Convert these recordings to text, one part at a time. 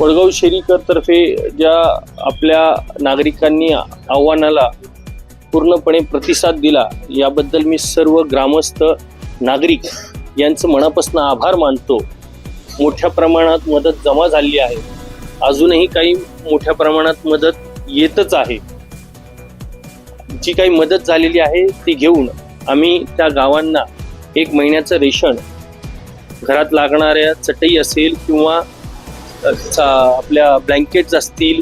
वडगाव शेरीकर तर्फे ज्या आपल्या नागरिकांनी आव्हानाला पूर्णपणे प्रतिसाद दिला याबद्दल मी सर्व ग्रामस्थ नागरिक यांचं मनापासून आभार मानतो. मोठ्या प्रमाणात मदत जमा झाली आहे. अजूनही काही मोठ्या प्रमाणात मदत येतच आहे. जी काही मदत झालेली आहे ती घेऊन आम्ही त्या गावांना एक महिन्याचं रेशन घरात लागणाऱ्या चटई असेल किंवा आपल्या ब्लँकेट्स असतील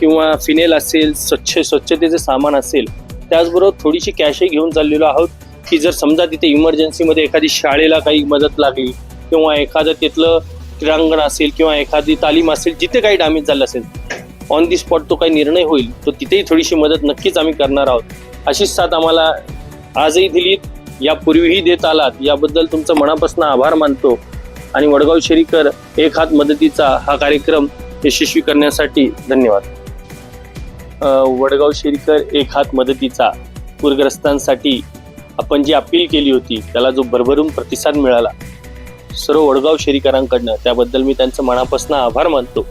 किंवा फिनेल असेल स्वच्छ स्वच्छतेचे सामान असेल त्याचबरोबर थोडीशी कॅशही घेऊन चाललेलो आहोत की जर समजा तिथे इमर्जन्सीमध्ये एखादी शाळेला काही मदत लागली किंवा एखादं तिथलं क्रीडांगण असेल किंवा एखादी तालीम असेल जिथे काही डॅमेज झालं असेल ऑन दी स्पॉट तो काही निर्णय होईल तो तिथेही थोडीशी मदत नक्कीच आम्ही करणार आहोत. अशीच साथ आम्हाला आजही दिलीत. यापूर्वीही देत आलात. याबद्दल तुमचं मनापासून आभार मानतो. आणि वडगाव शेरीकर एक हात मदतीचा हा कार्यक्रम यशस्वी करण्यासाठी धन्यवाद. वडगाव शेरीकर एक हात मदतीचा पूरग्रस्तांसाठी आपण जी अपील केली होती त्याला जो भरभरून प्रतिसाद मिळाला सर्व वडगाव शेरीकरांकडनं त्याबद्दल मी त्यांचं मनापासून आभार मानतो.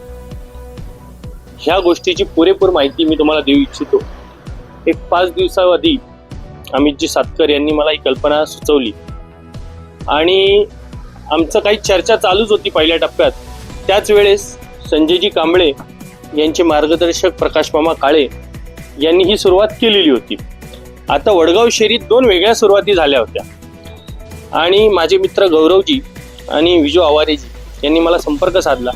ह्या गोष्टीची पुरेपूर माहिती मी तुम्हाला देऊ इच्छितो. एक पाच दिवसाआधी अमितजी सातकर यांनी मला ही कल्पना सुचवली. आणि आमचं काही चर्चा चालूच होती पहिल्या टप्प्यात. त्याच वेळेस संजयजी कांबळे यांचे मार्गदर्शक प्रकाश मामा काळे यांनी ही सुरुवात केलेली होती. आता वडगाव शेरीत दोन वेगळ्या सुरुवाती झाल्या होत्या. आणि माझे मित्र गौरवजी आणि विजू आवारेजी यांनी मला संपर्क साधला.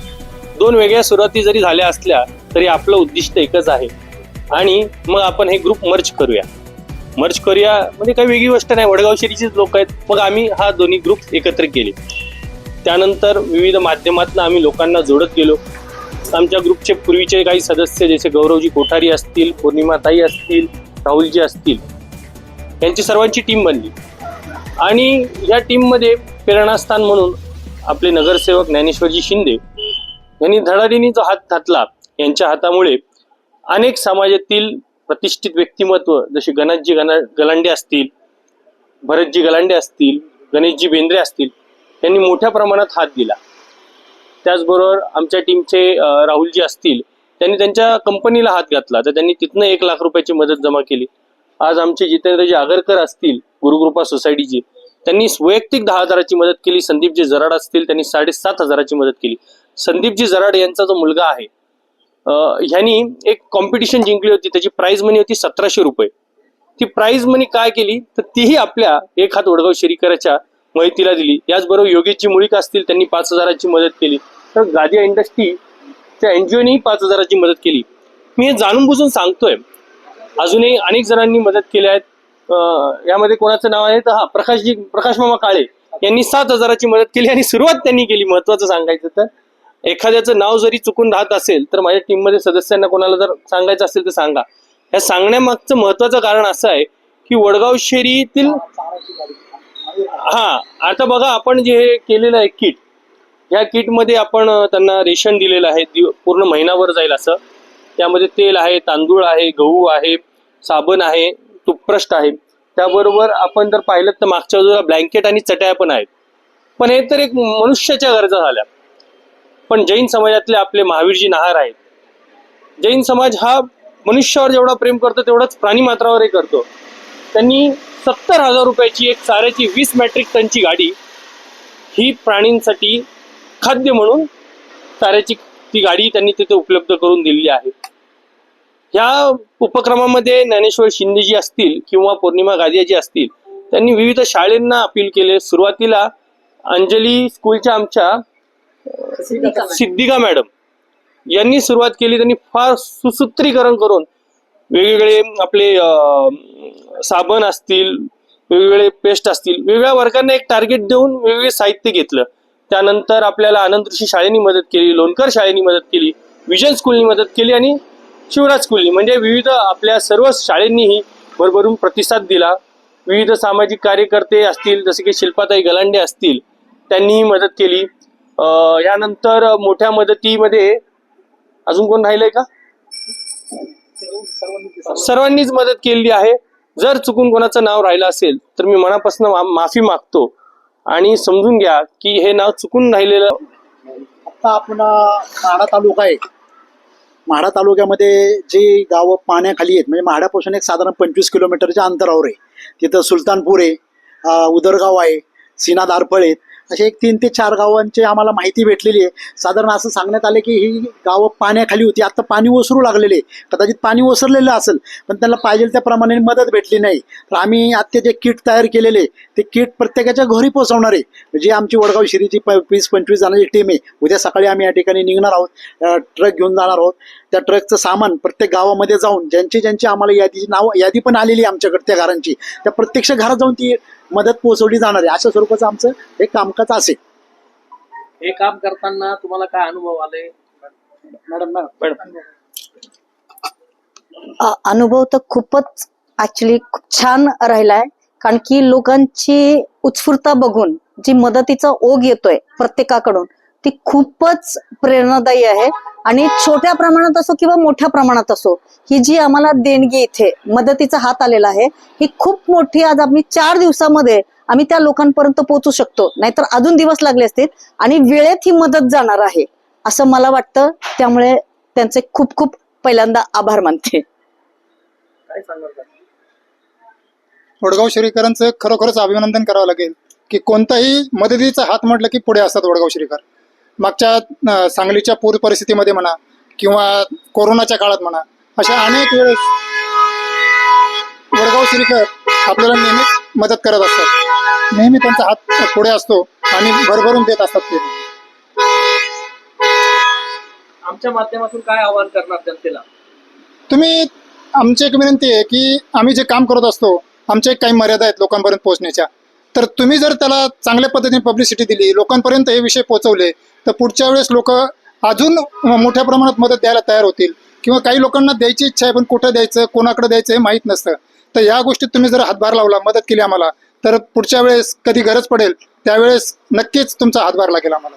दोन वेगळ्या सुरुवाती जरी झाल्या असल्या तरी आपलं उद्दिष्ट एकच आहे. आणि मग आपण हे ग्रुप मर्ज करूया. मर्ज करूया म्हणजे काही वेगळी गोष्ट नाही. वडगाव शेरीचेच लोक आहेत. मग आम्ही हा दोन्ही ग्रुप एकत्र केले. त्यानंतर विविध माध्यमातून आम्ही लोकांना जोडत गेलो. आमच्या ग्रुपचे पूर्वीचे काही सदस्य जसे गौरवजी कोठारी असतील पौर्णिमाताई असतील राहुलजी असतील यांची सर्वांची टीम बनली. आणि या टीममध्ये प्रेरणास्थान म्हणून आपले नगरसेवक ज्ञानेश्वरजी शिंदे यांनी धडाडीने जो हात घातला यांच्या हातामुळे अनेक समाजातील प्रतिष्ठित व्यक्तिमत्व जसे गणेशजी गणा गलांडे असतील भरतजी गलांडे असतील गणेशजी बेंद्रे असतील यांनी मोठ्या प्रमाणात हात दिला. त्याचबरोबर आमच्या टीमचे राहुलजी असतील त्यांनी त्यांच्या कंपनीला हात घातला. तर त्यांनी तिथनं एक लाख रुपयाची मदत जमा केली. आज आमचे जितेंद्रजी आगरकर असतील गुरुकृपा सोसायटीची त्यांनी वैयक्तिक दहा हजाराची मदत केली. संदीपजी जराड असतील त्यांनी साडेसात हजाराची मदत केली. संदीपजी जराड यांचा जो मुलगा आहे ह्यांनी एक कॉम्पिटिशन जिंकली होती. त्याची प्राईज मनी होती सतराशे रुपये. ती प्राईज मनी काय केली? तर तीही आपल्या एक हात वडगाव शेरीकराच्या माहितीला दिली. याचबरोबर योगेशजी मुळीक असतील त्यांनी पाच हजाराची मदत केली. तर गादिया इंडस्ट्रीच्या एनजीओनी पाच हजाराची मदत केली. मी हे जाणून बुजून सांगतोय अजूनही अनेक जणांनी मदत केली आहेत. यामध्ये कोणाचं नाव आहे? तर हा प्रकाशजी प्रकाश मामा काळे यांनी सात हजाराची मदत केली आणि सुरुवात त्यांनी केली. महत्वाचं सांगायचं तर एखाद्याचं नाव जरी चुकून राहत असेल तर माझ्या टीममध्ये सदस्यांना कोणाला जर सांगायचं असेल तर सांगा. या सांगण्यामागचं महत्वाचं कारण असं आहे की वडगाव शेरीतील हा आता बघा आपण जे हे केलेलं आहे किट या किटमध्ये आपण त्यांना रेशन दिलेलं आहे दिव- पूर्ण महिनाभर जाईल असं. त्यामध्ये तेल आहे तांदूळ आहे गहू आहे साबण आहे तुपप्रष्ट आहे. त्याबरोबर आपण जर पाहिलं तर मागच्या बाजूला ब्लँकेट आणि चटया पण आहेत. पण हे तर एक मनुष्याच्या गरजा झाल्या. पण जैन समाजातले आपले महावीरजी नहार आहेत. जैन समाज हा मनुष्यावर जेवढा प्रेम करतो तेवढाच प्राणी मात्रावरही करतो. त्यांनी सत्तर हजार रुपयाची एक चाऱ्याची वीस मॅट्रिक टनची गाडी ही प्राणींसाठी खाद्य म्हणून चाऱ्याची ती गाडी त्यांनी तिथे उपलब्ध करून दिलेली आहे. ह्या उपक्रमामध्ये ज्ञानेश्वर शिंदेजी असतील किंवा पौर्णिमा गादियाजी असतील त्यांनी विविध शाळेंना अपील केले. सुरुवातीला अंजली स्कूलच्या आमच्या सिद्धिका मॅडम यांनी सुरुवात केली. त्यांनी फार सुसूत्रीकरण करून वेगवेगळे आपले साबण असतील वेगवेगळे पेस्ट असतील वेगवेगळ्या वर्गांना एक टार्गेट देऊन वेगवेगळे साहित्य घेतलं. त्यानंतर आपल्याला आनंद ऋषी शाळेनी मदत केली लोणकर शाळेनी मदत केली विजन स्कूलनी मदत केली आणि शिवराज स्कूलनी म्हणजे विविध आपल्या सर्व शाळेंनीही भरभरून प्रतिसाद दिला. विविध सामाजिक कार्यकर्ते असतील जसे की शिल्पाताई गलांडे असतील त्यांनीही मदत केली. यानंतर मोठ्या मदतीमध्ये अजून कोण राहिलंय का? सर्वांनीच मदत केलेली आहे. जर चुकून कोणाचं नाव राहिलं असेल तर मी मनापासून मा- माफी मागतो. आणि समजून घ्या की हे नाव चुकून राहिलेलं आता आपण माढा तालुका आहे. माढा तालुक्यामध्ये जी गावं पाण्याखाली आहेत म्हणजे माढ्यापासून एक साधारण पंचवीस किलोमीटरच्या अंतरावर आहे. तिथं सुलतानपूर आहे उदरगाव आहे सीना दारफळ आहेत. असे एक तीन ते चार गावांची आम्हाला माहिती भेटलेली आहे. साधारण असं सांगण्यात आलं की ही गावं पाण्याखाली होती. आता पाणी ओसरू लागलेले आहे. कदाचित पाणी ओसरलेलं असेल पण त्यांना पाहिजे त्याप्रमाणे मदत भेटली नाही. तर आम्ही आत्ता जे किट तयार केलेले आहे, ते किट प्रत्येकाच्या घरी पोहोचवणार आहे. जे आमची वडगाव शिरीची प वीस पंचवीस जणांची टीम आहे. उद्या सकाळी आम्ही या ठिकाणी निघणार आहोत. ट्रक घेऊन जाणार आहोत. त्या ट्रकचं सामान प्रत्येक गावामध्ये जाऊन ज्यांची ज्यांची आम्हाला यादीची नावं यादी पण आलेली आहे आमच्याकडे त्या घरांची. त्या प्रत्यक्ष घरात जाऊन ती मदत पोहोचवली जाणार आहे. अशा स्वरूपाचं आमचं हे कामकाज असेल. हे काम करताना तुम्हाला काय अनुभव आले? Madam madam. अ- अनुभव तर खूपच ऍक्च्युली खूप छान राहिलाय. कारण की लोकांची उत्स्फूर्तता बघून जी मदतीचा ओघ येतोय प्रत्येकाकडून ती खूपच प्रेरणादायी आहे. आणि छोट्या प्रमाणात असो किंवा मोठ्या प्रमाणात असो ही जी आम्हाला देणगी इथे मदतीचा हात आलेला आहे ही खूप मोठी आज आम्ही चार दिवसामध्ये आम्ही त्या लोकांपर्यंत पोहोचू शकतो. नाहीतर अजून दिवस लागले असतील आणि वेळेत ही मदत जाणार आहे असं मला वाटतं. त्यामुळे त्यांचे खूप खूप पहिल्यांदा आभार मानते. वडगाव श्रीकरांचं खरोखरच अभिनंदन करावं लागेल की कोणताही मदतीचा हात म्हटलं की पुढे असतात वडगाव श्रीकर मागच्या सांगलीच्या पूर परिस्थितीमध्ये म्हणा किंवा कोरोनाच्या काळात म्हणा अशा अनेक वेळेस वडगाव श्रीकर आपल्याला नेहमीच मदत करत असतात. नेहमी त्यांचा हात पुढे असतो आणि भरभरून देत असतात ते. आमच्या माध्यमातून काय आवाहन करणार जनतेला? तुम्ही आमची एक विनंती आहे की आम्ही जे काम करत असतो आमच्या एक काही मर्यादा आहेत लोकांपर्यंत पोहोचण्याच्या. तर तुम्ही जर त्याला चांगल्या पद्धतीने पब्लिसिटी दिली लोकांपर्यंत हे विषय पोहोचवले तर पुढच्या वेळेस लोक अजून मोठ्या प्रमाणात मदत द्यायला तयार होतील. किंवा काही लोकांना द्यायची इच्छा आहे पण कुठं द्यायचं कोणाकडे द्यायचं हे माहीत नसतं. तर या गोष्टीत तुम्ही जर हातभार लावला मदत केली आम्हाला तर पुढच्या वेळेस कधी गरज पडेल त्यावेळेस नक्कीच तुमचा हातभार लागेल आम्हाला.